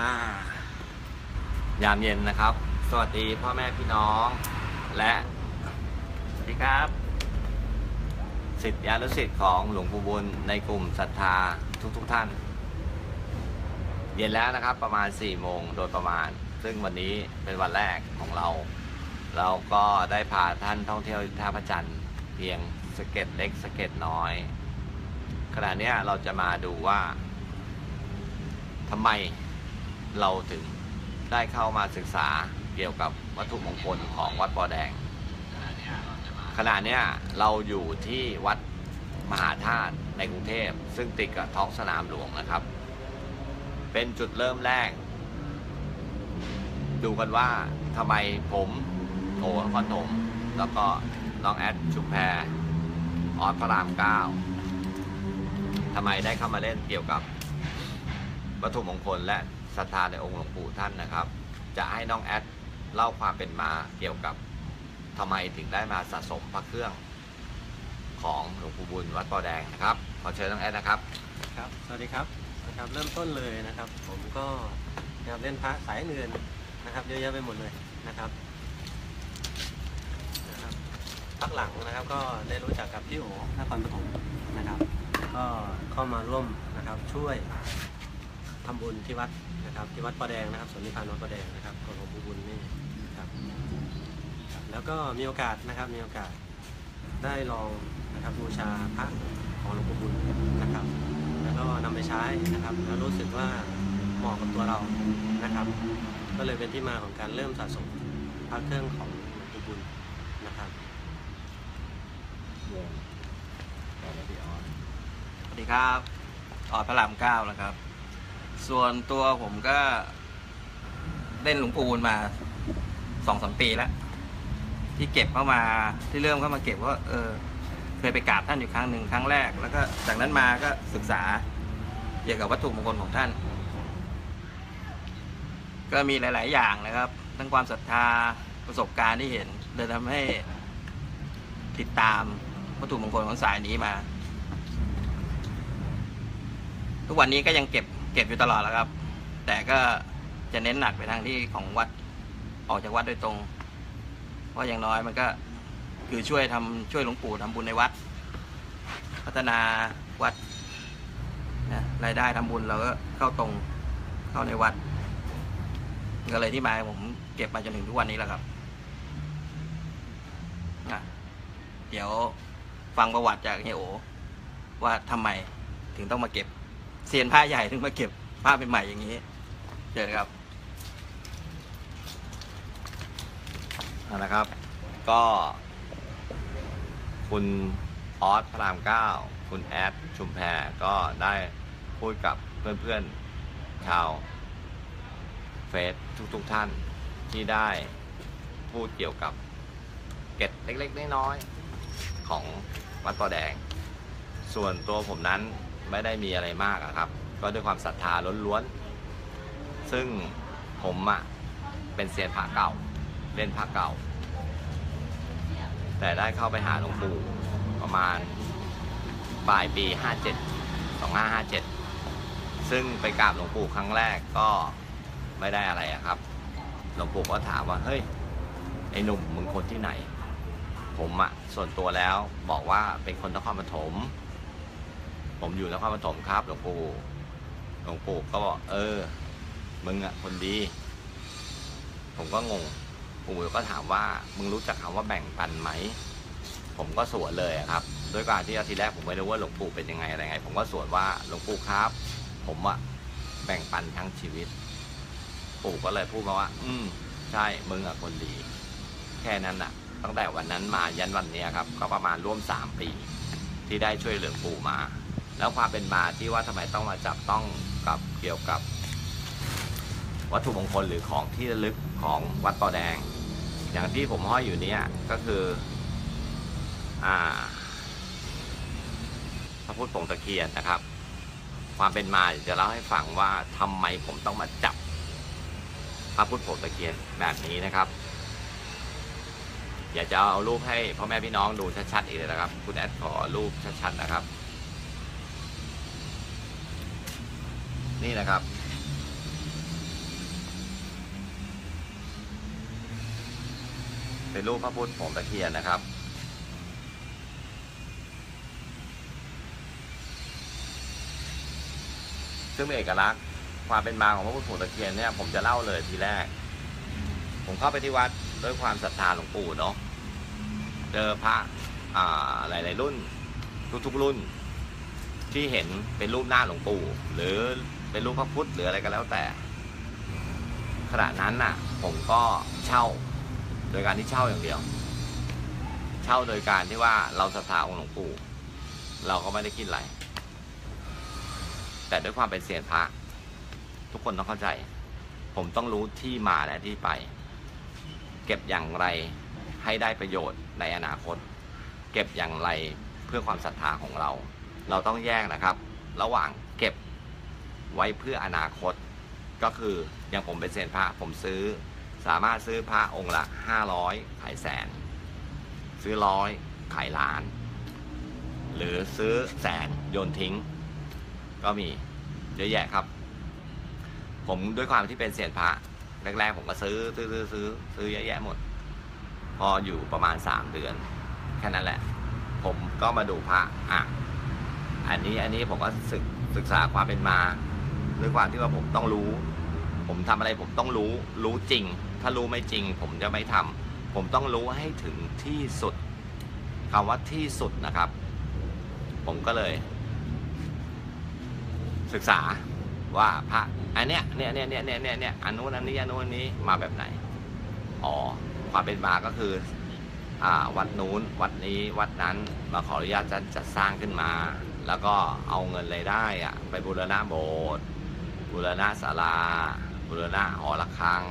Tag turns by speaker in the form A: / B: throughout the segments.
A: อ่ายามเย็นนะครับ สวัสดีพ่อแม่พี่น้อง และสวัสดีครับสิทธิอนุสิทธิ์ของหลวงปู่บุญในกลุ่มศรัทธาทุกๆทท่าน เย็นแล้วนะครับประมาณ4โมงโดยประมาณ ซึ่งวันนี้เป็นวันแรกของเรา เราก็ได้พาท่านท่องเที่ยวท่าพระจันทร์เพียงสเก็ตเล็กสเก็ตน้อยขณะนี้เราจะมาดูว่าทำไม เราถึงได้เข้ามาศึกษาเกี่ยวกับวัตถุมงคลของวัดปอแดง ขณะเนี้ยเราอยู่ที่วัดมหาธาตุในกรุงเทพ ซึ่งติดกับท้องสนามหลวงนะครับ เป็นจุดเริ่มแรก ดูกันว่าทำไมผมโอคอนถม แล้วก็น้องแอดชุมแพรออสพระรามเก้าทำไมได้เข้ามาเล่นเกี่ยวกับวัตถุมงคลและ ศรัทธาในองค์หลวงปู่ท่านนะครับ จะให้น้องแอดเล่าความเป็นมาเกี่ยวกับทำไมถึงได้มาสะสมพระเครื่องของหลวงปู่บุญวัดปอแดงนะครับขอเชิญน้องแอดนะครับ
B: ครับ สวัสดีครับนะครับ เริ่มต้นเลยนะครับ ผมก็นะครับเล่นพระสายอื่นนะครับ เยอะแยะไปหมดเลยนะครับนะครับพักหลังนะครับก็ได้รู้จักกับพี่โอนครปฐมนะครับ ก็เข้ามาร่วมนะครับช่วยทำบุญที่วัด นะครับที่วัดประแดงนะครับสวนนิพพานวัดประแดงนะครับของหลวงปู่บุญนี่ครับครับแล้วก็มีโอกาสนะครับมีโอกาสได้ลองนะครับบูชาพระของหลวงปู่บุญนะครับ แล้วก็นำไปใช้นะครับ แล้วรู้สึกว่าเหมาะกับตัวเรานะครับ ก็เลยเป็นที่มาของการเริ่มสะสมพระเครื่องของหลวงปู่บุญนะครับ
C: สวัสดีครับออดพระรามเก้านะครับ ส่วนตัวผมก็เล่นหลวงปู่มาสองสามปีแล้ว ที่เก็บเข้ามาที่เริ่มเข้ามาเก็บว่า เออ เคยไปกราบท่านอยู่ครั้งหนึ่งครั้งแรก แล้วก็จากนั้นมาก็ศึกษาเกี่ยวกับวัตถุมงคลของท่าน ก็มีหลาย ๆ อย่างนะครับ ทั้งความศรัทธาประสบการณ์ที่เห็นเลยทำให้ติดตามวัตถุมงคลของสายนี้มา ทุกวันนี้ก็ยังเก็บ เก็บอยู่ตลอดแล้วครับ แต่ก็จะเน้นหนักไปทางที่ของวัดออกจากวัดโดยตรงเพราะอย่างน้อยมันก็คือช่วยทำช่วยหลวงปู่ทำบุญในวัด พัฒนาวัดนะรายได้ทำบุญเราก็เข้าตรงเข้าในวัด ก็เลยที่มาผมเก็บมาจนถึงทุกวันนี้แหละครับนะเดี๋ยวฟังประวัติจากเฮียโอว่าทำไมถึงต้องมาเก็บ เซียนผ้าใหญ่ถึงมาเก็บผ้าเป็นใหม่อย่างนี้เจอครับ
A: เอาละครับ ก็ คุณออสพระรามเก้าคุณแอดชุมแพรก็ได้พูดกับเพื่อนๆชาวเฟซทุกๆทท่านที่ได้พูดเกี่ยวกับเกร็ดเล็กๆน้อยๆของวัดปอแดง ส่วนตัวผมนั้น ไม่ได้มีอะไรมากอะครับ ก็ด้วยความศรัทธาล้วนๆ ซึ่งผมอะเป็นเซียนพระเก่า เล่นพระเก่า แต่ได้เข้าไปหาหลวงปู่ประมาณปลายปี 57 2557 ซึ่งไปกราบหลวงปู่ครั้งแรกก็ไม่ได้อะไรอะครับ หลวงปู่ก็ถามว่า เฮ้ย ไอ้หนุ่มมึงคนที่ไหน ผมอะส่วนตัวแล้วบอกว่าเป็นคนนครปฐม ผมอยู่นครปฐมครับหลวงปู่หลวงปู่ก็บอกเออ มึงอะคนดี ผมก็งงปู่ก็ถามว่ามึงรู้จักคำว่าแบ่งปันไหม ผมก็สวนเลยครับ ด้วยการที่ทีแรกผมไม่รู้ว่าหลวงปู่เป็นยังไงอะไรไง ผมก็สวนว่าหลวงปู่ครับ ผมอะแบ่งปันทั้งชีวิต ปู่ก็เลยพูดมาว่า อืมใช่ มึงอะคนดี แค่นั้นอะตั้งแต่วันนั้นมายันวันนี้ครับ ก็ประมาณร่วมสามปี ที่ได้ช่วยเหลือปู่มา แล้วความเป็นมาที่ว่าทำไมต้องมาจับต้องกับเกี่ยวกับ วัตถุมงคลหรือของที่ระลึกของวัดปอแดง อย่างที่ผมห้อยอยู่เนี่ยก็คือ อ่า พระพุทธผงตะเคียนนะครับ ความเป็นมาจะเล่าให้ฟังว่าทำไมผมต้องมาจับพระพุทธผงตะเคียนแบบนี้นะครับอยากจะเอารูปให้พ่อแม่พี่น้องดูชัดๆอีกเลยนะครับ คุณแอดขอรูปชัดๆนะครับ นี่นะครับ เป็นรูปพระพุทธผมตะเคียนนะครับ ซึ่งเป็นเอกลักษณ์ความเป็นมาของพระพุทธผมตะเคียนเนี่ยผมจะเล่าเลยทีแรก ผมเข้าไปที่วัดด้วยความศรัทธาหลวงปู่เนาะเจอพระหลาย ๆ รุ่นทุกๆรุ่นที่เห็นเป็นรูปหน้าหลวงปู่หรือ เป็นรูปพระพุทธหรืออะไรก็แล้วแต่ ขณะนั้นน่ะ ผมก็เช่า โดยการที่เช่าอย่างเดียว เช่าโดยการที่ว่าเราศรัทธาองค์หลวงปู่เราก็ไม่ได้คิดอะไร แต่ด้วยความเป็นเสียนพระ ทุกคนต้องเข้าใจ ผมต้องรู้ที่มาและที่ไป เก็บอย่างไรให้ได้ประโยชน์ในอนาคต เก็บอย่างไรเพื่อความศรัทธาของเรา เราต้องแยกนะครับ ระหว่างเก็บ ไว้เพื่ออนาคต ก็คืออย่างผมเป็นเซียนพระผมซื้อ สามารถซื้อพระองค์ละห้าร้อยขายแสน ซื้อร้อยขายล้าน หรือซื้อแสนโยนทิ้ง ก็มีเยอะแยะครับ ผมด้วยความที่เป็นเซียนพระแรกๆผมก็ซื้อซื้อซื้อซื้อซื้อเยอะแยะหมด พออยู่ประมาณสามเดือนแค่นั้นแหละ ผมก็มาดูพระอะอันนี้อันนี้ผมก็ศึกศึกษาความเป็นมา ด้วยความที่ว่าผมต้องรู้ ผมทำอะไรผมต้องรู้ รู้จริง ถ้ารู้ไม่จริง ผมจะไม่ทำผมต้องรู้ให้ถึงที่สุดคำว่าที่สุดนะครับ ผมก็เลย ศึกษาว่าพระอันเนี้ยเนี่ยเนี่ยเนี่ยเนี่ยเนี่ยเนี่ยอันนู้นอันนี้อันนู้นอันนี้มาแบบไหน อ๋อความเป็นมาก็คืออ่าวัดนู้นวัดนี้วัดนั้นมาขออนุญาตจะจัดสร้างขึ้นมา แล้วก็เอาเงินรายได้อะไปบูรณะโบสถ์ บูรณะศาลาบูรณะหอระฆัง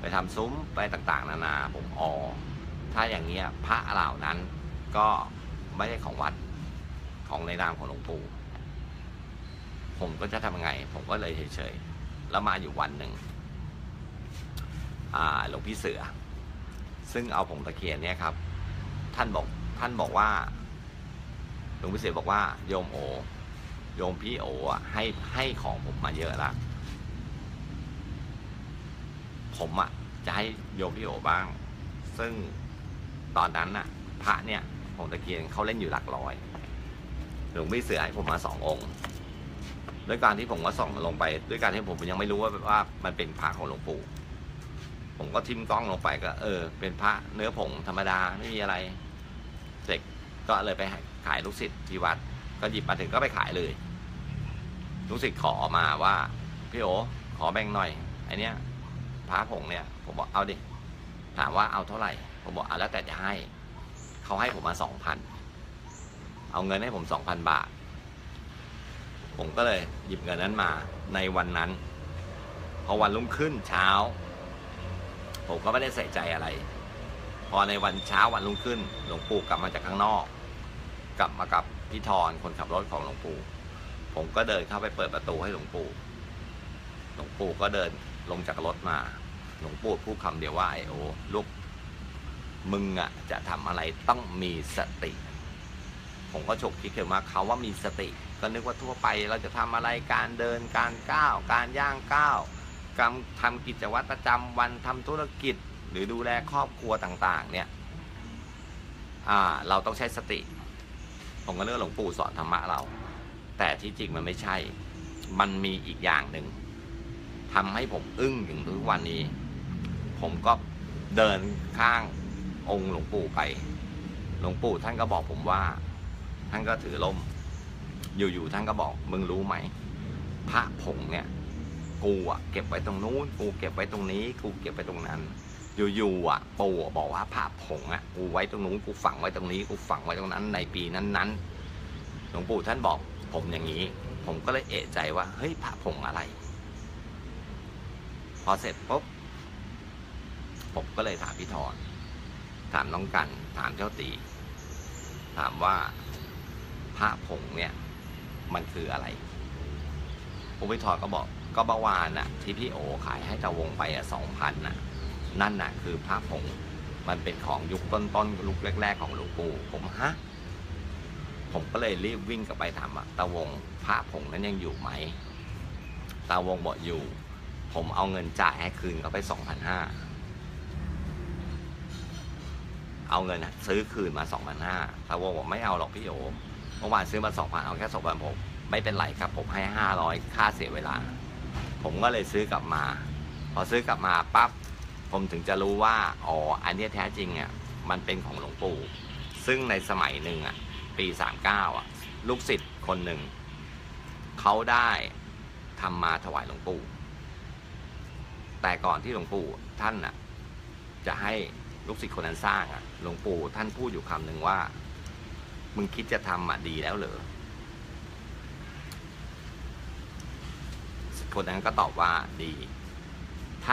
A: ไปทำซุ้มไปต่างๆ นานาผมอ๋อถ้าอย่างเงี้ยพระเหล่านั้นก็ไม่ใช่ของวัดของในนามของหลวงปู่ผมก็จะทำไง ผมก็เลยเฉยๆ แล้วมาอยู่วันหนึ่งหลวงพี่เสือ ซึ่งเอาผงตะเคียนเนี่ยครับ ท่านบอกท่านบอกว่า หลวงพี่เสือบอกว่าโยมโอ โยมพี่โออะให้ให้ของผมมาเยอะละผมอะจะให้โยมพี่โอบ้าง ซึ่งตอนนั้นน่ะพระเนี่ยผงตะเคียนเขาเล่นอยู่หลักร้อยหลวงพี่เสือให้ผมมาสององค์ด้วยการที่ผมก็ส่องลงไป ด้วยการที่ผมยังไม่รู้ว่าว่ามันเป็นพระของหลวงปู่ผมก็ทิมกล้องลงไปก็ เออ เป็นพระเนื้อผงธรรมดาไม่มีอะไรเสร็จก็เลยไปขายลูกศิษย์ที่วัด ก็หยิบมาถึงก็ไปขายเลยลูกศิษย์ขอมาว่า พี่โอขอแบ่งหน่อยไอเนี้ยพระผงเนี่ย ผมบอกเอาดิ ถามว่าเอาเท่าไหร่ ผมบอกเอาแล้วแต่จะให้ เขาให้ผมมาสองพันเอาเงินให้ผมสองพันบาท ผมก็เลยหยิบเงินนั้นมาในวันนั้น พอวันรุ่งขึ้นเช้า ผมก็ไม่ได้ใส่ใจอะไร พอในวันเช้าวันรุ่งขึ้น หลวงปู่กลับมาจากข้างนอก กลับมากับ พี่ธรคนขับรถของหลวงปู่ ผมก็เดินเข้าไปเปิดประตูให้หลวงปู่ หลวงปู่ก็เดินลงจากรถมา หลวงปู่พูดคำเดียวว่าไอโอลูกมึงอะจะทำอะไรต้องมีสติ ผมก็ฉกคิดขึ้นมาเขาว่ามีสติ ก็นึกว่าทั่วไปเราจะทำอะไรการเดินการก้าว การย่างก้าวการทำกิจวัตรประจำวันทำธุรกิจ หรือดูแลครอบครัวต่าง ๆ เนี่ยเราต้องใช้สติ ผมก็เลือกหลวงปู่สอนธรรมะเรา แต่ที่จริงมันไม่ใช่ มันมีอีกอย่างหนึ่งทำให้ผมอึ้งถึงทุกวันนี้ ผมก็เดินข้างองค์หลวงปู่ไป หลวงปู่ท่านก็บอกผมว่า ท่านก็ถือล่ม อยู่ๆท่านก็บอกมึงรู้ไหม พระผงเนี่ย กูอะเก็บไว้ตรงนู้น กูเก็บไว้ตรงนี้ กูเก็บไว้ตรงนั้น อยู่ๆอะปู่บอกว่าพระผงอะกูไว้ตรงนู้นกูฝังไว้ตรงนี้กูฝังไว้ตรงนั้นในปีนั้นๆหลวงปู่ท่านบอกผมอย่างนี้ ผมก็เลยเอะใจว่าเฮ้ยพระผงอะไร พอเสร็จปุ๊บผมก็เลยถามพี่ธรถามน้องกัน ถามเจ้าตี ถามว่าพระผงเนี่ย มันคืออะไรผมพี่ธรก็บอกก็เมื่อวานน่ะที่พี่โอขายให้ตะวงไปอะสองพันน่ะ นั่นน่ะคือพระผงมันเป็นของยุคต้นๆยุคแรก ๆ ของหลวงปู่ผมฮะผมก็เลยรีบวิ่งกลับไปถามตาวงพระผงนั้นยังอยู่ไหมตาวงบอกอยู่ ผมเอาเงินจ่ายให้คืนเขาไปสองพันห้าเอาเงินซื้อคืนมาสองพันห้าตาโวบอกไม่เอาหรอกพี่โอเมื่อวานซื้อมาสองพันเอาแค่สองพันผมไม่เป็นไรครับผมให้ห้าร้อยค่าเสียเวลา ผมก็เลยซื้อกลับมา พอซื้อกลับมาปั๊บ ผมถึงจะรู้ว่า อ๋อ อันเนี้ยแท้จริงอะ มันเป็นของหลวงปู่ ซึ่งในสมัยหนึ่งอะ ปีสามเก้าอะ ลูกศิษย์คนหนึ่ง เขาได้ทำมาถวายหลวงปู่ แต่ก่อนที่หลวงปู่ท่านน่ะ จะให้ลูกศิษย์คนนั้นสร้างอะ หลวงปู่ท่านพูดอยู่คำหนึ่งว่า มึงคิดจะทำอะดีแล้วเหรอคนนั้นก็ตอบว่าดี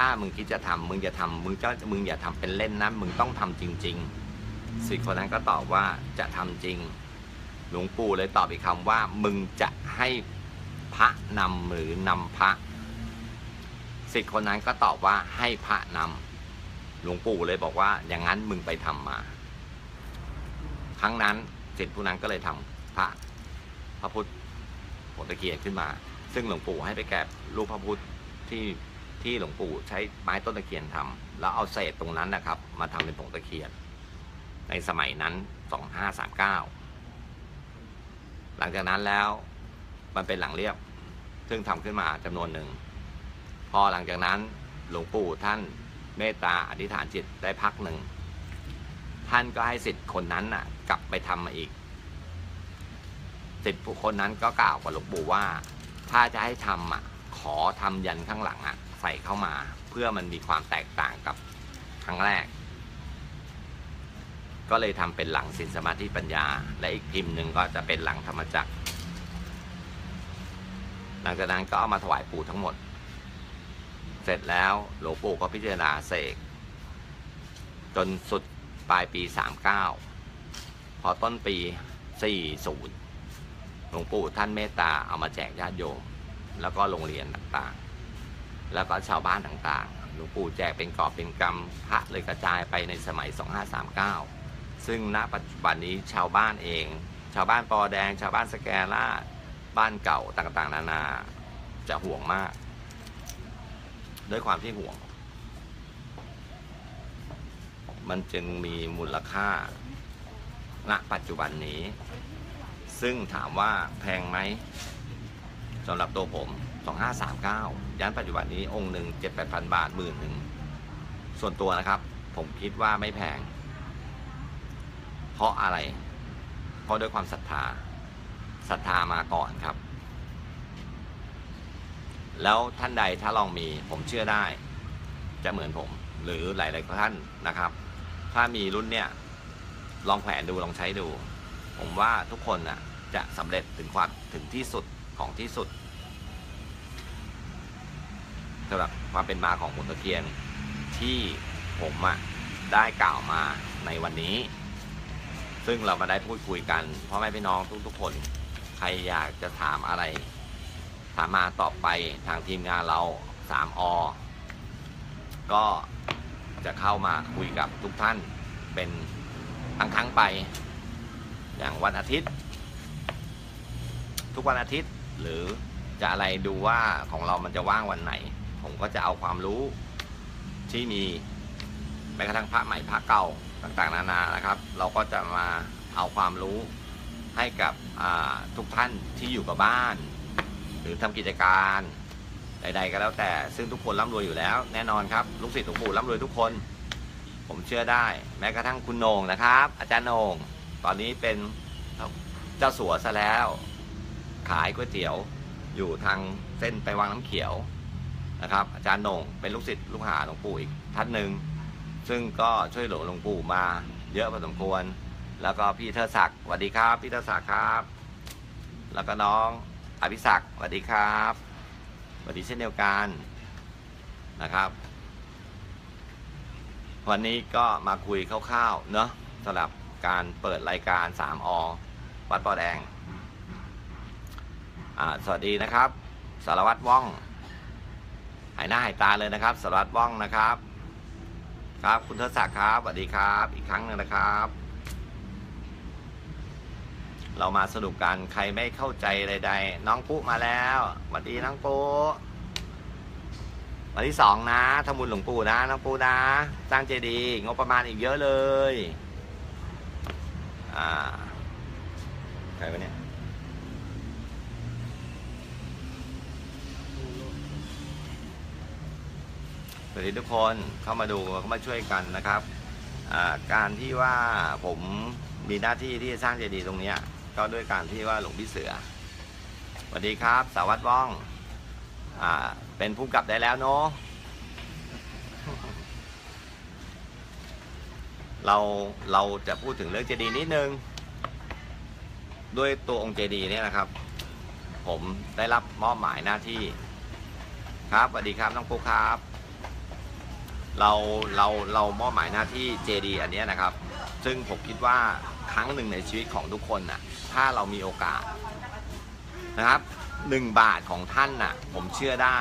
A: ถ้ามึงคิดจะทำมึงจะทำมึงจะมึงอย่าทำเป็นเล่นนะมึงต้องทำจริงๆศิษย์คนนั้นก็ตอบว่าจะทำจริง หลวงปู่เลยตอบอีกคำว่า มึงจะให้พระนำหรือนำพระศิษย์คนนั้นก็ตอบว่าให้พระนำหลวงปู่เลยบอกว่า อย่างนั้นมึงไปทำมา ครั้งนั้นศิษย์ผู้นั้นก็เลยทำพระพระพุทธผลตะเกียนขึ้นมา ซึ่งหลวงปู่ให้ไปแกะรูปพระพุทธที่ ที่หลวงปู่ใช้ไม้ต้นตะเคียนทำแล้วเอาเศษตรงนั้นนะครับ มาทำเป็นผงตะเคียน ในสมัยนั้น 2539 หลังจากนั้นแล้วมันเป็นหลังเรียบ ซึ่งทำขึ้นมาจำนวนหนึ่ง พอหลังจากนั้นหลวงปู่ท่านเมตตาอธิษฐานจิตได้พักหนึ่ง ท่านก็ให้สิทธิ์คนนั้นน่ะ กลับไปทำมาอีกสิทธิ์ผู้คนนั้นก็กล่าวกับหลวงปู่ว่า ถ้าจะให้ทำอะขอทำยันข้างหลังอะ ใส่เข้ามา เพื่อมันมีความแตกต่างกับครั้งแรก ก็เลยทำเป็นหลังสินสมาธิปัญญา และอีกพิมพ์หนึ่งก็จะเป็นหลังธรรมจักร หลังจากนั้นก็เอามาถวายปู่ทั้งหมด เสร็จแล้วหลวงปู่ก็พิจารณาเสกจนสุดปลายปี 39 พอต้นปี 40 หลวงปู่ท่านเมตตาเอามาแจกญาติโยม แล้วก็โรงเรียนต่างๆ แล้วก็ชาวบ้านต่างๆ หลวงปู่แจกเป็นกอบเป็นกำพระเลยกระจายไปในสมัย 2539 ซึ่งณปัจจุบันนี้ชาวบ้านเอง ชาวบ้านปอแดง ชาวบ้านสแกล่าบ้านเก่าต่างๆ นานาจะห่วงมาก ด้วยความที่ห่วง มันจึงมีมูลค่า ณ ปัจจุบันนี้ ซึ่งถามว่าแพงไหมสำหรับตัวผม 2539 ยันปัจจุบันนี้องค์หนึ่ง7 8 0 0บาทหมื่นหนึ่งส่วนตัวนะครับ ผมคิดว่าไม่แพง เพราะอะไร เพราะด้วยความศรัทธาศรัทธามาก่อนครับ แล้วท่านใดถ้าลองมีผมเชื่อได้ จะเหมือนผม หรือหลายๆท่านนะครับ ถ้ามีรุ่นเนี้ยลองแขวนดูลองใช้ดู ผมว่าทุกคนน่ะจะสำเร็จถึงความถึงที่สุดของที่สุด สำหรับความเป็นมาของผลตะเคียนที่ผมอะได้กล่าวมาในวันนี้ ซึ่งเรามาได้พูดคุยกันพ่อแม่พี่น้องทุกๆคน ใครอยากจะถามอะไร ถามมาตอบไปทางทีมงานเรา3อก็จะเข้ามาคุยกับทุกท่านเป็นครั้งครั้งไป อย่างวันอาทิตย์ ทุกวันอาทิตย์หรือจะอะไรดูว่าของเรามันจะว่างวันไหน ผมก็จะเอาความรู้ที่มีแม้กระทั่งพระใหม่พระเก่าต่างๆ นานานะครับ เราก็จะมาเอาความรู้ให้กับทุกท่านที่อยู่กับบ้าน หรือทำกิจการใด ๆ ก็แล้วแต่ซึ่งทุกคนร่ำรวยอยู่แล้ว แน่นอนครับลูกศิษย์หลวงปู่ร่ำรวยทุกคน ผมเชื่อได้ แม้กระทั่งคุณโหนงนะครับ อาจารย์โหนงตอนนี้เป็นเจ้าสัวซะแล้ว ขายก๋วยเตี๋ยวอยู่ทางเส้นไปวังน้ำเขียว นะครับ อาจารย์หนงเป็นลูกศิษย์ลูกหาหลวงปู่อีกท่านหนึ่งซึ่งก็ช่วยเหลือหลวงปู่มาเยอะพอสมควร แล้วก็พี่เทดศักดิ์สวัสดีครับ พี่เทดศักดิ์ครับ แล้วก็น้องอภิศักดิ์สวัสดีครับสวัสดีเช่นเดียวกันนะครับ วันนี้ก็มาคุยคร่าวๆเนอะสำหรับการเปิดรายการ 3อวัดปอแดง สวัสดีนะครับ สารวัตรว่อง หายหน้าหายตาเลยนะครับสารวัตรว่องนะครับ ครับคุณเทศศักดิ์ครับสวัสดีครับ อีกครั้งหนึ่งนะครับ เรามาสรุปกันใครไม่เข้าใจใดๆน้องปุ๊มาแล้วสวัสดีน้องปุ๊วันที่สองนะทำบุญหลวงปู่นะน้องปุ๊นะสร้างเจดีย์งบประมาณอีกเยอะเลยอ่าใครวะเนี่ย ส วัสดีทุกคนเข้ามาดูเข้ามาช่วยกันนะครับการที่ว่าผมมีหน้าที่ที่จะสร้างเจดีย์ตรงนี้ก็ด้วยการที่ว่าหลวงพี่เสือสวัสดีครับ สาวัตรว่องอเป็นผู้กำกับได้แล้วเนาะเราเราจะพูดถึงเรื่องเจดีย์นิดนึง ด้วยตัวองค์เจดีย์เนี่ยนะครับ ผมได้รับมอบหมายหน้าที่ ครับสวัสดีครับน้องปุ๊กครับ เราเราเรามอบหมายหน้าที่ JD อันเนี้ยนะครับ ซึ่งผมคิดว่าครั้งหนึ่งในชีวิตของทุกคนน่ะถ้าเรามีโอกาสนะครับหนึ่งบาทของท่านน่ะผมเชื่อได้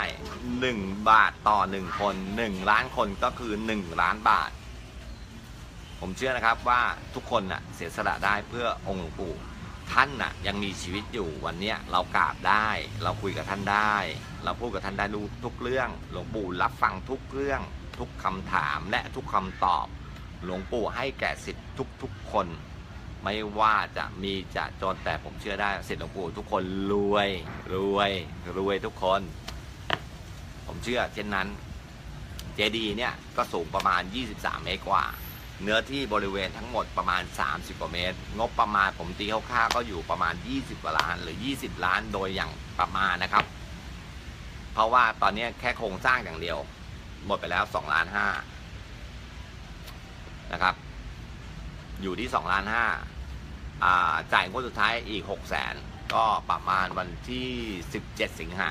A: หนึ่งบาทต่อหนึ่งคนหนึ่งล้านคนก็คือหนึ่งล้านบาท ผมเชื่อนะครับว่าทุกคนน่ะเสียสละได้เพื่อองค์หลวงปู่ท่านน่ะยังมีชีวิตอยู่วันเนี้ยเรากราบได้ เราคุยกับท่านได้ เราพูดกับท่านได้รู้ทุกเรื่องหลวงปู่รับฟังทุกเรื่อง ทุกคำถามและทุกคำตอบ หลวงปู่ให้แก่สิทธิ์ทุกๆคน ไม่ว่าจะมีจะจนแต่ผมเชื่อได้สิทธิ์หลวงปู่ทุกคนรวยรวยรวยทุกคน ผมเชื่อเช่นนั้นเจดีย์เนี่ยก็สูงประมาณ 23 เมตรกว่า เนื้อที่บริเวณทั้งหมดประมาณ 30 กว่าเมตร งบประมาณผมตีคร่าวๆก็อยู่ประมาณ 20กว่าล้าน หรือ 20 ล้านโดยอย่างประมาณนะครับ เพราะว่าตอนนี้แค่โครงสร้างอย่างเดียว หมดไปแล้ว2ล้านห้านะครับ อยู่ที่2ล้านห้าจ่ายงวดสุดท้ายอีก6แสนก็ประมาณวันที่17สิงหา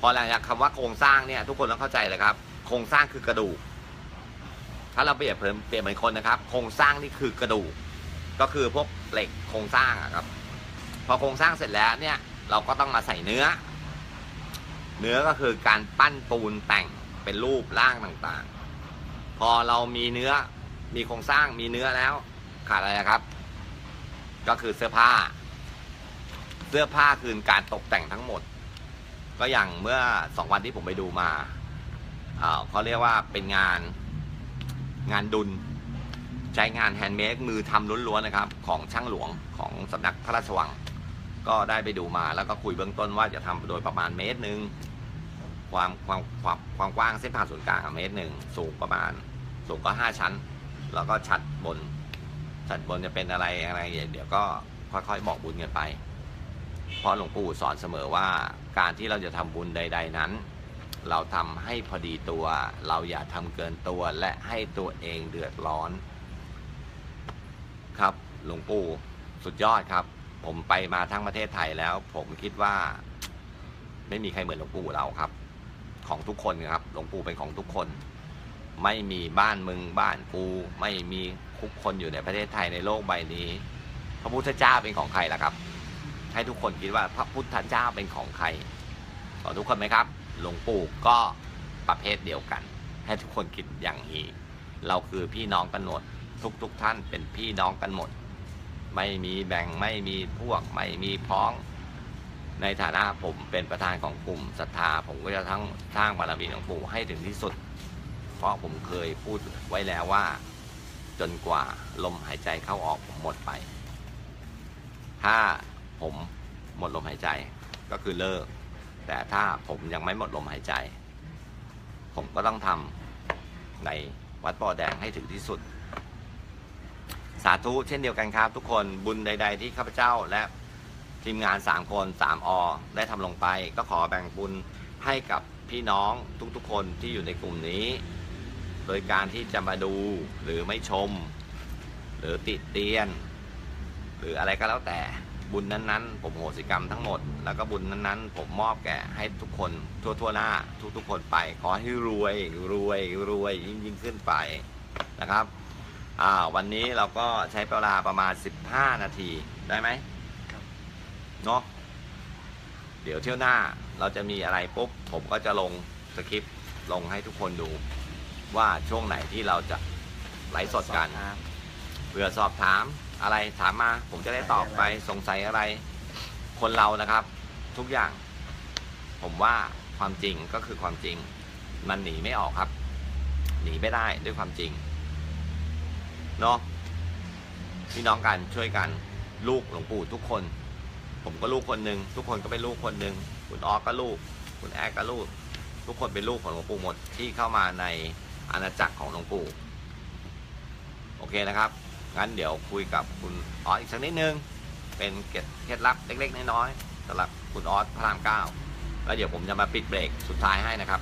A: พอหลังจากคำว่าโครงสร้างเนี่ย ทุกคนต้องเข้าใจเลยครับ โครงสร้างคือกระดูก ถ้าเราเปรียบเพิ่มเปรียบเหมือนคนนะครับ โครงสร้างนี่คือกระดูก ก็คือพวกเหล็กโครงสร้างอะครับ พอโครงสร้างเสร็จแล้วเนี่ย เราก็ต้องมาใส่เนื้อ เนื้อก็คือการปั้นปูนแต่ง เป็นรูปร่างต่างๆ พอเรามีเนื้อมีโครงสร้างมีเนื้อแล้วขาดอะไรครับ ก็คือเสื้อผ้า เสื้อผ้าคือการตกแต่งทั้งหมด ก็อย่างเมื่อสองวันที่ผมไปดูมาอ่าเขาเรียกว่าเป็นงานงานดุลใช้งานแฮนด์เมดมือทำล้วนๆนะครับ ของช่างหลวงของสำนักพระราชวัง ก็ได้ไปดูมาแล้วก็คุยเบื้องต้นว่าจะทำโดยประมาณเมตรหนึ่ง ความความความความกว้างเส้นผ่านศูนย์กลางเมตรหนึ่งสูงประมาณ สูงก็ห้าชั้น แล้วก็ชัดบน ชัดบนจะเป็นอะไรอะไรเดี๋ยวก็ค่อยๆบอกบุญกันไป เพราะหลวงปู่สอนเสมอว่า การที่เราจะทำบุญใด ๆนั้น เราทำให้พอดีตัว เราอย่าทำเกินตัวและให้ตัวเองเดือดร้อน ครับหลวงปู่สุดยอดครับ ผมไปมาทั้งประเทศไทยแล้ว ผมคิดว่า ไม่มีใครเหมือนหลวงปู่เราครับ ของทุกคนครับ หลวงปู่เป็นของทุกคน ไม่มีบ้านมึงบ้านกู ไม่มีทุกคนอยู่ในประเทศไทยในโลกใบนี้ พระพุทธเจ้าเป็นของใครล่ะครับ ให้ทุกคนคิดว่าพระพุทธเจ้าเป็นของใครของทุกคนไหมครับ หลวงปู่ก็ประเภทเดียวกัน ให้ทุกคนคิดอย่างนี้เราคือพี่น้องกันหมดทุกๆทท่านเป็นพี่น้องกันหมด ไม่มีแบ่งไม่มีพวกไม่มีพ้อง ในฐานะผมเป็นประธานของกลุ่มศรัทธา ผมก็จะทั้งสร้างบารมีหลวงปู่ให้ถึงที่สุด เพราะผมเคยพูดไว้แล้วว่า จนกว่าลมหายใจเข้าออกผมหมดไป ถ้าผมหมดลมหายใจก็คือเลิก แต่ถ้าผมยังไม่หมดลมหายใจ ผมก็ต้องทำในวัดปอแดงให้ถึงที่สุด สาธุเช่นเดียวกันครับ ทุกคนบุญใด ๆ ที่ข้าพเจ้าและ ทีมงาน 3 คน 3 อ ได้ทำลงไป ก็ขอแบ่งบุญให้กับพี่น้องทุกๆ คนที่อยู่ในกลุ่มนี้ โดยการที่จะมาดูหรือไม่ชม หรือติดเตียน หรืออะไรก็แล้วแต่บุญนั้นๆ ผมโหสิกรรมทั้งหมด แล้วก็บุญนั้นๆ ผมมอบแก่ให้ทุกคนทั่วๆหน้า ทุกๆ คนไป ขอให้รวยรวยรวยยิ่งยิ่งขึ้นไปนะครับ อ่าวันนี้เราก็ใช้เวลาประมาณ 15 นาทีได้ไหม เนาะเดี๋ยวเที่ยวหน้าเราจะมีอะไรปุ๊บผมก็จะลงสคริปต์ลงให้ทุกคนดูว่าช่วงไหนที่เราจะไลฟ์สดกัน
B: ครับ
A: เผื่อสอบถามอะไรถามมาผมจะได้ตอบไปสงสัยอะไร คนเรานะครับ ทุกอย่าง ผมว่าความจริงก็คือความจริง มันหนีไม่ออกครับ หนีไม่ได้ด้วยความจริงเนาะพี่น้องกันช่วยกันลูกหลวงปู่ทุกคน ผมก็ลูกคนหนึ่งทุกคนก็เป็นลูกคนหนึ่งคุณออสก็ลูก คุณแอดก็ลูก ทุกคนเป็นลูกของหลวงปู่หมดที่เข้ามาในอาณาจักรของหลวงปู่โอเคนะครับงั้นเดี๋ยวคุยกับคุณออสอีกสักนิดนึงเป็นเกร็ดเคล็ดลับเล็ก ๆ น้อยๆสำหรับคุณออสพระรามเก้าแล้วเดี๋ยวผมจะมาปิดเบรกสุดท้ายให้นะครับ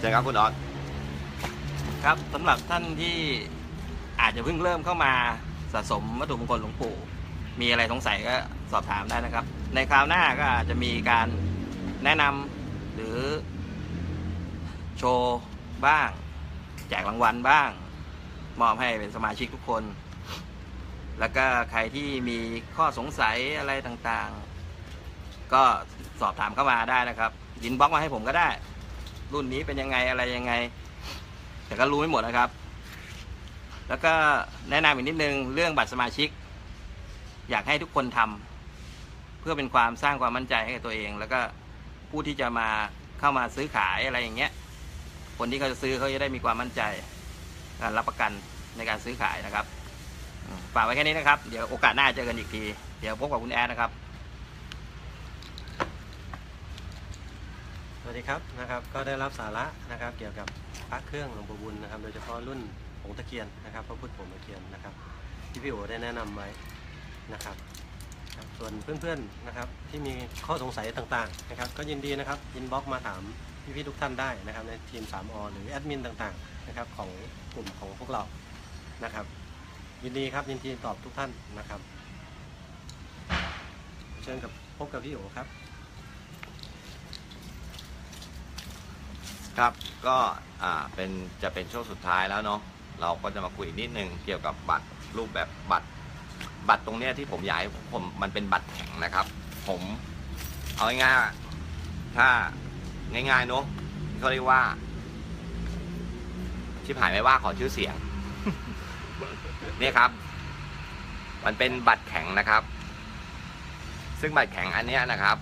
A: เจอครับคุณออส
C: ครับสำหรับท่านที่อาจจะเพิ่งเริ่มเข้ามาสะสมวัตถุมงคลหลวงปู่ มีอะไรสงสัยก็สอบถามได้นะครับ ในคราวหน้าก็อาจจะมีการแนะนำหรือ โชว์บ้าง แจกรางวัลบ้าง มอบให้เป็นสมาชิกทุกคน แล้วก็ใครที่มีข้อสงสัยอะไรต่างๆ ก็สอบถามเข้ามาได้นะครับ ยินบล็อกมาให้ผมก็ได้ รุ่นนี้เป็นยังไงอะไรยังไง แต่ก็รู้ไม่หมดนะครับ แล้วก็แนะนำอีกนิดนึงเรื่องบัตรสมาชิก อยากให้ทุกคนทำเพื่อเป็นความสร้างความมั่นใจให้กับตัวเอง แล้วก็ผู้ที่จะมาเข้ามาซื้อขายอะไรอย่างเงี้ย คนที่เขาจะซื้อเขาจะได้มีความมั่นใจการรับประกันในการซื้อขายนะครับฝากไว้แค่นี้นะครับ เดี๋ยวโอกาสหน้าเจอกันอีกที เดี๋ยวพบกับคุณแอดนะครับ
B: สวัสดีครับนะครับ ก็ได้รับสาระนะครับ เกี่ยวกับพระเครื่องหลวงปู่บุญนะครับ โดยเฉพาะรุ่นผงตะเคียนนะครับพระพุทธผงตะเคียนนะครับ ที่พี่โอได้แนะนำไว้ นะครับครับส่วนเพื่อนๆนะครับที่มีข้อสงสัยต่างๆนะครับก็ยินดีนะครับอินบ็อกมาถามพี่ๆทุกท่านได้นะครับในทีม 3อหรือแอดมินต่างๆนะครับของกลุ่มของพวกเรานะครับ ยินดีครับยินดีตอบทุกท่านนะครับ เชิญกับพบกับพี่โอครับ
A: ครับก็อ่าเป็นจะเป็นช่วงสุดท้ายแล้วเนาะเราก็จะมาคุยนิดนึงเกี่ยวกับบัตรรูปแบบบัตร บัตรตรงเนี้ยที่ผมอยากให้ผมมันเป็นบัตรแข็งนะครับ ผมเอาง่ายๆถ้าง่ายๆเนาะเขาเรียกว่า ชิบหายไม่ว่าขอชื่อเสียง เนี่ยครับ มันเป็นบัตรแข็งนะครับ ซึ่งบัตรแข็งอันเนี้ยนะครับ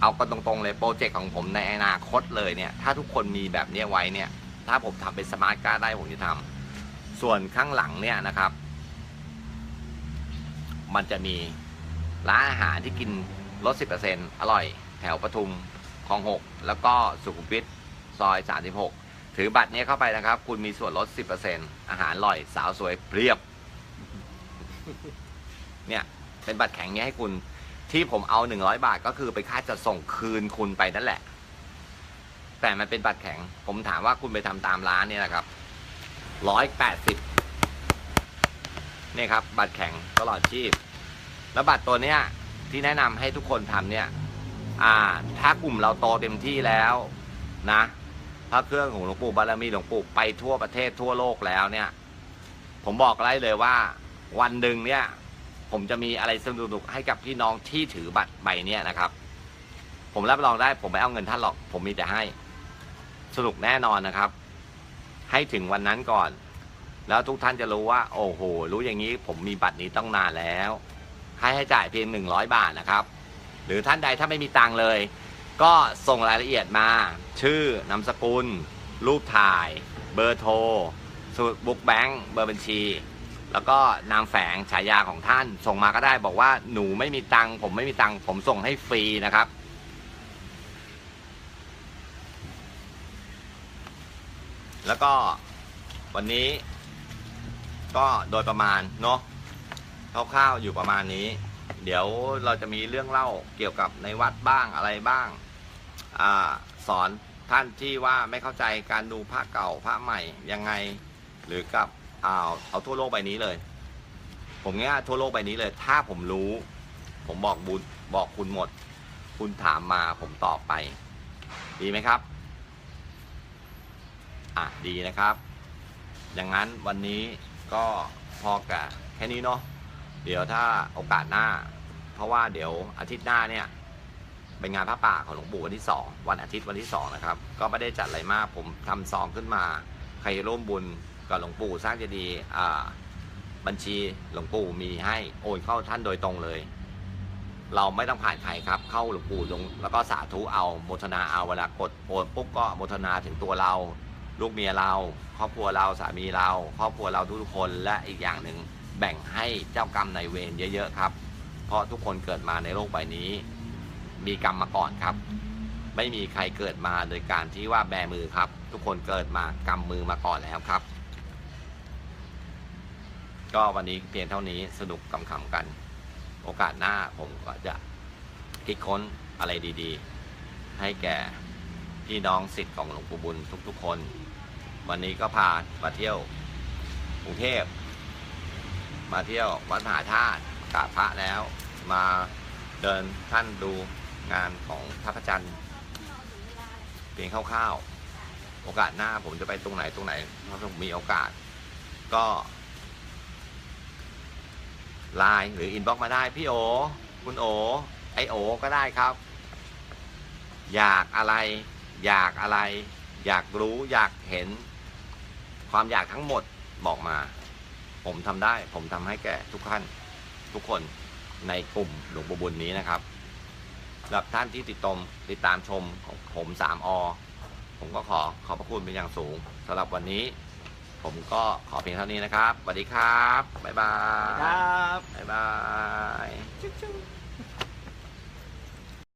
A: เอากันตรงๆเลยโปรเจกต์ของผมในอนาคตเลยเนี่ย ถ้าทุกคนมีแบบเนี้ยไว้เนี่ย ถ้าผมทำเป็นสมาร์ทการ์ดได้ผมจะทำส่วนข้างหลังเนี่ยนะครับ มันจะมีร้านอาหารที่กินลด 10%อร่อย แถวปทุมคลอง 6 แล้วก็สุขุมวิทซอย 36 ถือบัตรนี้เข้าไปนะครับ คุณมีส่วนลด 10%อาหารอร่อยสาวสวยเพียบ เนี่ย เป็นบัตรแข็งเนี้ยให้คุณที่ผมเอา 100 บาทก็คือไปค่าจะส่งคืนคุณไปนั่นแหละ แต่มันเป็นบัตรแข็ง ผมถามว่าคุณไปทำตามร้านเนี่ยนะครับ 180 นี่ยครับ บัตรแข็งตลอดชีพ แล้วบัตรตัวเนี้ยที่แนะนำให้ทุกคนทำเนี่ยอ่า ถ้ากลุ่มเราโตเต็มที่แล้วนะพระเครื่องของหลวงปู่บารมีหลวงปู่ไปทั่วประเทศทั่วโลกแล้วเนี่ย ผมบอกไล่เลยว่า วันหนึ่งเนี่ย ผมจะมีอะไรสนุกๆให้กับพี่น้องที่ถือบัตรใบเนี้ยนะครับ ผมรับรองได้ผมไม่เอาเงินท่านหรอก ผมมีแต่ให้ สนุกแน่นอนนะครับ ให้ถึงวันนั้นก่อน แล้วทุกท่านจะรู้ว่า โอ้โห รู้อย่างนี้ผมมีบัตรนี้ต้องนานแล้วให้ให้จ่ายเพียงหนึ่งร้อยบาทนะครับ หรือท่านใดถ้าไม่มีตังค์เลย ก็ส่งรายละเอียดมา ชื่อนามสกุล รูปถ่าย เบอร์โทรสมุดบุ๊กแบงค์เบอร์บัญชี แล้วก็นามแฝงฉายาของท่าน ส่งมาก็ได้บอกว่าหนูไม่มีตังค์ผมไม่มีตังค์ผมส่งให้ฟรีนะครับแล้วก็วันนี้ ก็โดยประมาณเนาะคร่าวๆอยู่ประมาณนี้ เดี๋ยวเราจะมีเรื่องเล่าเกี่ยวกับในวัดบ้างอะไรบ้างอาสอนท่านที่ว่าไม่เข้าใจการดูพระเก่าพระใหม่ยังไง หรือกับเอาเอาทั่วโลกใบนี้เลย ผมเนี้ยทั่วโลกใบนี้เลย ถ้าผมรู้ ผมบอกบุญบอกคุณหมด คุณถามมาผมตอบไป ดีไหมครับ อะดีนะครับ อย่างนั้นวันนี้ ก็พอกับแค่นี้เนาะเดี๋ยวถ้าโอกาสหน้า เพราะว่าเดี๋ยวอาทิตย์หน้าเนี่ยเป็นงานพระป่าของหลวงปู่วันที่สองวันอาทิตย์วันที่สองนะครับก็ไม่ได้จัดอะไรมาก ผมทำซองขึ้นมา ใครร่วมบุญกับหลวงปู่สร้างเจดีย์บัญชีหลวงปู่มีให้โอนเข้าท่านโดยตรงเลย เราไม่ต้องผ่านใครครับ เข้าหลวงปู่ลงแล้วก็สาธุเอาโมทนาเอาเวลากดโอนปุ๊บก็โมทนาถึงตัวเรา ลูกเมียเรา ครอบครัวเราสามีเรา ครอบครัวเราทุกๆคนและอีกอย่างหนึ่งแบ่งให้เจ้ากรรมนายเวรเยอะๆครับ เพราะทุกคนเกิดมาในโลกใบนี้ มีกรรมมาก่อนครับ ไม่มีใครเกิดมาโดยการที่ว่าแบมือครับ ทุกคนเกิดมากำมือมาก่อนแล้วครับ ก็วันนี้เพียงเท่านี้สนุกกำขำกัน โอกาสหน้าผมก็จะคิดค้นอะไรดีๆ ให้แก่พี่น้องสิทธิ์ของหลวงปู่บุญทุกๆคน วันนี้ก็พามาเที่ยวกรุงเทพ มาเที่ยววัดมหาธาตุกราบพระแล้ว มาเดินท่านดูงานของพระพระจันทร์เพียงคร่าวๆ โอกาสหน้าผมจะไปตรงไหนตรงไหนถ้าผมมีโอกาส ก็ไลน์หรืออินบ็อกมาได้พี่โอ คุณโอ ไอโอก็ได้ครับ อยากอะไร อยากอะไร อยากรู้อยากเห็น ความอยากทั้งหมดบอกมา ผมทำได้ ผมทำให้แก่ทุกท่านทุกคนในกลุ่มหลวงปู่บุญนี้นะครับสำหรับท่านที่ติดตมติดตามชมของผมสามอผมก็ขอขอบพระคุณเป็นอย่างสูงสำหรับวันนี้ ผมก็ขอเพียงเท่านี้นะครับสวัสดีครับ บ๊ายบาย
C: ครับ
A: บ๊ายบาย